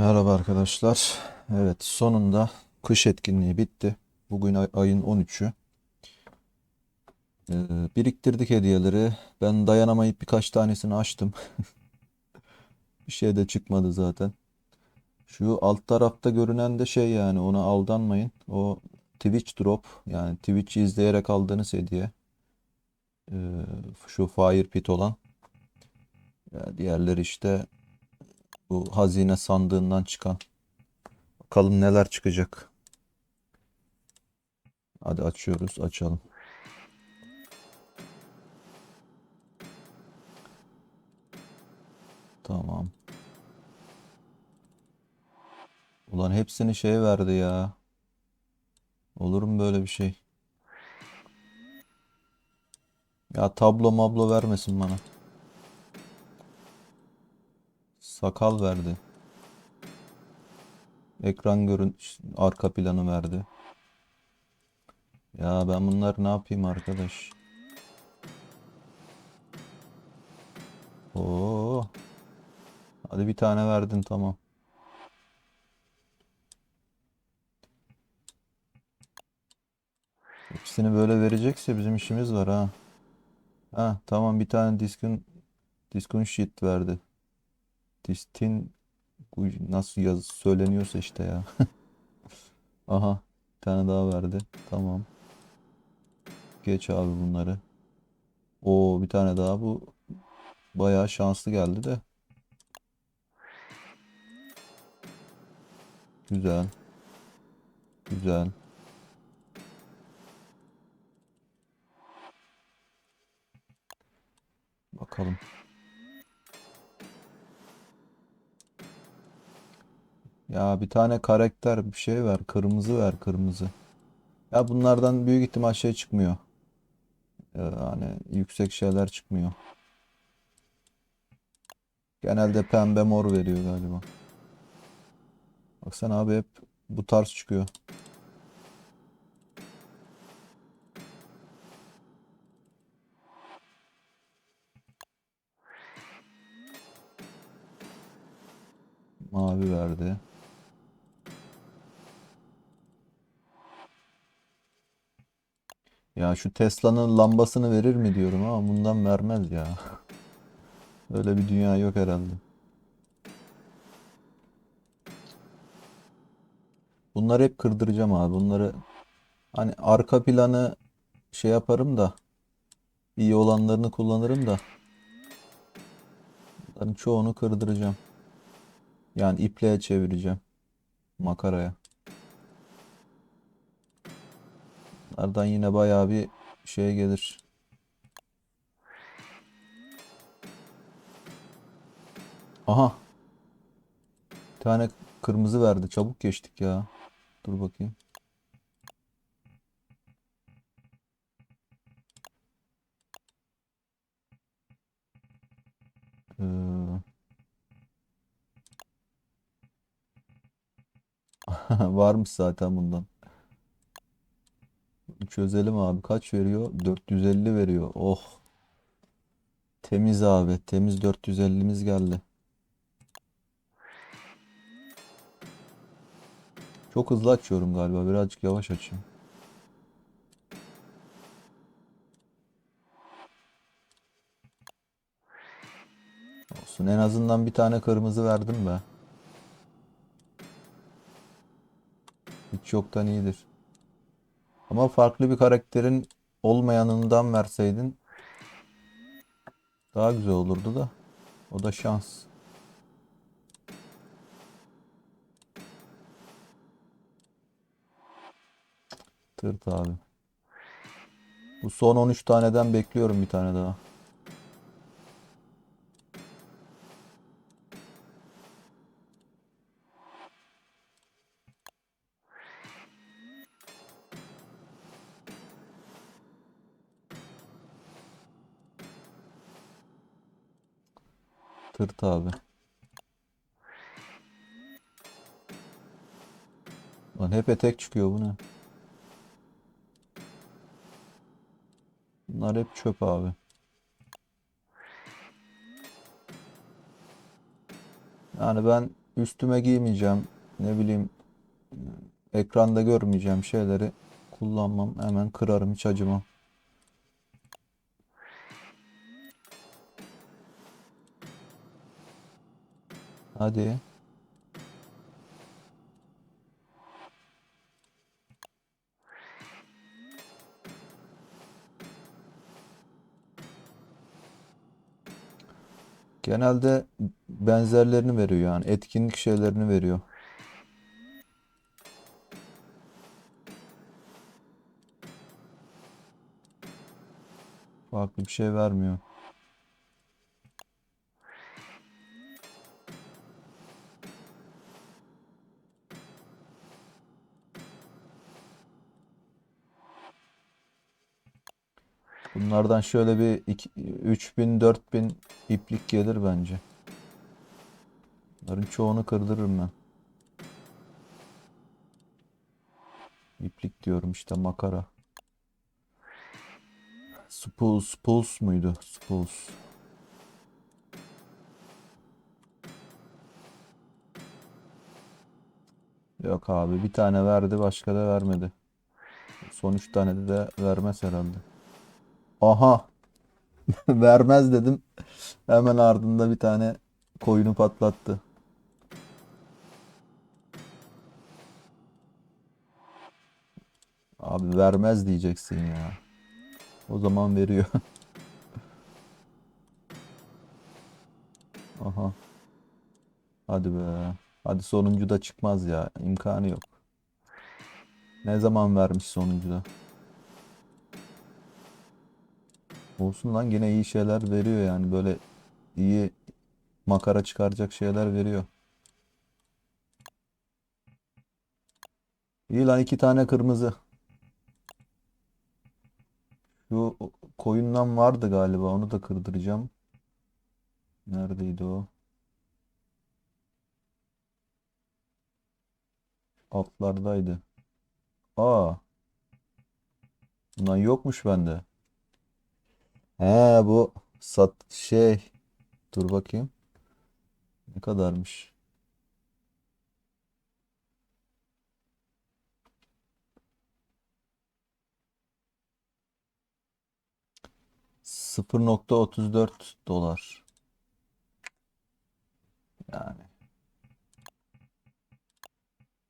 Merhaba arkadaşlar. Evet, sonunda kış etkinliği bitti. Bugün ay- ayın 13'ü. Ee, biriktirdik hediyeleri. Ben dayanamayıp birkaç tanesini açtım. Bir şey de çıkmadı zaten. Şu alt tarafta görünen de şey yani ona aldanmayın. O Twitch drop yani Twitch'i izleyerek aldığınız hediye. Ee, şu Fire Pit olan. Ya diğerleri işte bu hazine sandığından çıkan. Bakalım neler çıkacak. Hadi açıyoruz, açalım. Tamam. Ulan hepsini şey verdi ya. Olur mu böyle bir şey? Ya tablo mablo vermesin bana. Sakal verdi. Ekran görün arka planı verdi. Ya ben bunları ne yapayım arkadaş? Oo. Hadi bir tane verdin tamam. Hepsini böyle verecekse bizim işimiz var ha. Ha tamam bir tane diskün diskün sheet verdi. Distin nasıl yaz söyleniyorsa işte ya. Aha bir tane daha verdi. Tamam. Geç abi bunları. Oo bir tane daha bu bayağı şanslı geldi de. Güzel. Güzel. Bakalım. Ya bir tane karakter bir şey ver. Kırmızı ver kırmızı. Ya bunlardan büyük ihtimal şey çıkmıyor. Yani yüksek şeyler çıkmıyor. Genelde pembe mor veriyor galiba. Baksana abi hep bu tarz çıkıyor. Mavi verdi. Ya şu Tesla'nın lambasını verir mi diyorum ama bundan vermez ya. Öyle bir dünya yok herhalde. Bunları hep kırdıracağım abi. Bunları hani arka planı şey yaparım da iyi olanlarını kullanırım da bunların çoğunu kırdıracağım. Yani ipliğe çevireceğim. Makaraya. Bunlardan yine bayağı bir şey gelir. Aha. Bir tane kırmızı verdi. Çabuk geçtik ya. Dur bakayım. Ee, varmış zaten bundan. Çözelim abi. Kaç veriyor? 450 veriyor. Oh. Temiz abi. Temiz 450'miz geldi. Çok hızlı açıyorum galiba. Birazcık yavaş açayım. Olsun. En azından bir tane kırmızı verdim be. Hiç yoktan iyidir. Ama farklı bir karakterin olmayanından verseydin daha güzel olurdu da. O da şans. Tırt abi. Bu son 13 taneden bekliyorum bir tane daha. Tırt abi. Lan hep etek çıkıyor bu ne? Bunlar hep çöp abi. Yani ben üstüme giymeyeceğim. Ne bileyim ekranda görmeyeceğim şeyleri kullanmam. Hemen kırarım hiç acımam. Hadi. Genelde benzerlerini veriyor yani etkinlik şeylerini veriyor. Farklı bir şey vermiyor. Bunlardan şöyle bir iki- 3000 4000 iplik gelir bence. Bunların çoğunu kırdırırım ben. İplik diyorum işte makara. Spools, spools muydu? Spools. Yok abi bir tane verdi başka da vermedi. Son üç tane de vermez herhalde. Aha vermez dedim. Hemen ardında bir tane koyunu patlattı. Abi vermez diyeceksin ya. O zaman veriyor. Aha. Hadi be. Hadi sonuncu da çıkmaz ya. İmkanı yok. Ne zaman vermiş sonuncu da? Olsun lan yine iyi şeyler veriyor yani. Böyle iyi makara çıkaracak şeyler veriyor. İyi lan iki tane kırmızı. Şu koyundan vardı galiba. Onu da kırdıracağım. Neredeydi o? Altlardaydı. Aa, bundan yokmuş bende. He bu sat şey. Dur bakayım. Ne kadarmış? Sıfır nokta otuz dört dolar. Yani.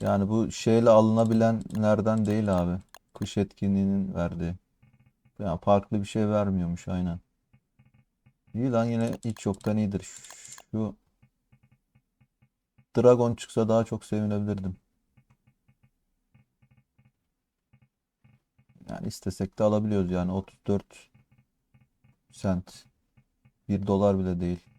Yani bu şeyle alınabilenlerden değil abi. Kış etkinliğinin verdiği. Yani farklı bir şey vermiyormuş aynen. İyi lan yine hiç yoktan iyidir. Şu Dragon çıksa daha çok sevinebilirdim. Yani istesek de alabiliyoruz yani 34 sent. 1 dolar bile değil.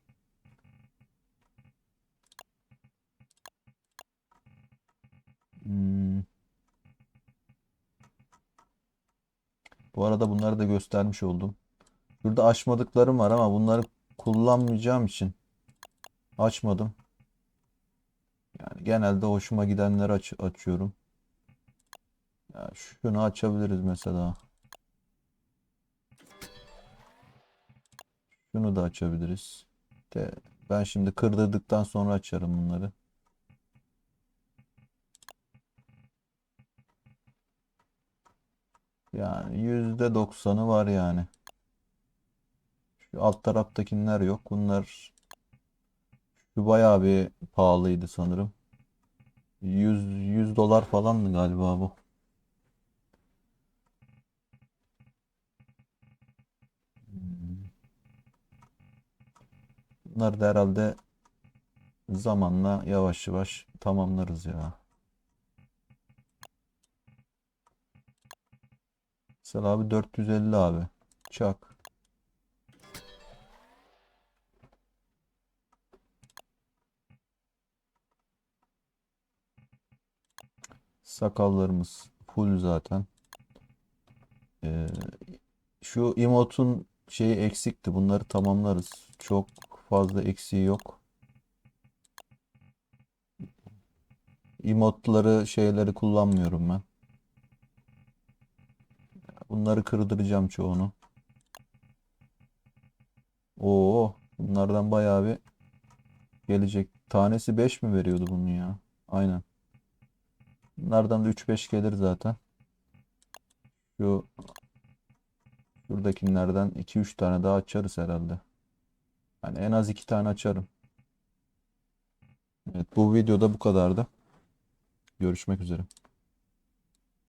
Arada bunları da göstermiş oldum. Burada açmadıklarım var ama bunları kullanmayacağım için açmadım. Yani genelde hoşuma gidenleri aç açıyorum. Ya şunu açabiliriz mesela. Şunu da açabiliriz. De ben şimdi kırdırdıktan sonra açarım bunları. Yani %90'ı var yani. Şu alt taraftakiler yok. Bunlar şu bayağı bir pahalıydı sanırım. 100 100 dolar falandı galiba bu. Bunları da herhalde zamanla yavaş yavaş tamamlarız ya. Mesela abi 450 abi. Çak. Sakallarımız full zaten. Ee, şu emotun şeyi eksikti. Bunları tamamlarız. Çok fazla eksiği yok. Emotları şeyleri kullanmıyorum ben. Bunları kırdıracağım çoğunu. Oo, bunlardan bayağı bir gelecek Tanesi 5 mi veriyordu bunun ya? Aynen. Bunlardan da 3-5 gelir zaten. Şu şuradakilerden 2-3 tane daha açarız herhalde. Yani en az 2 tane açarım. Evet bu videoda bu kadardı. Görüşmek üzere.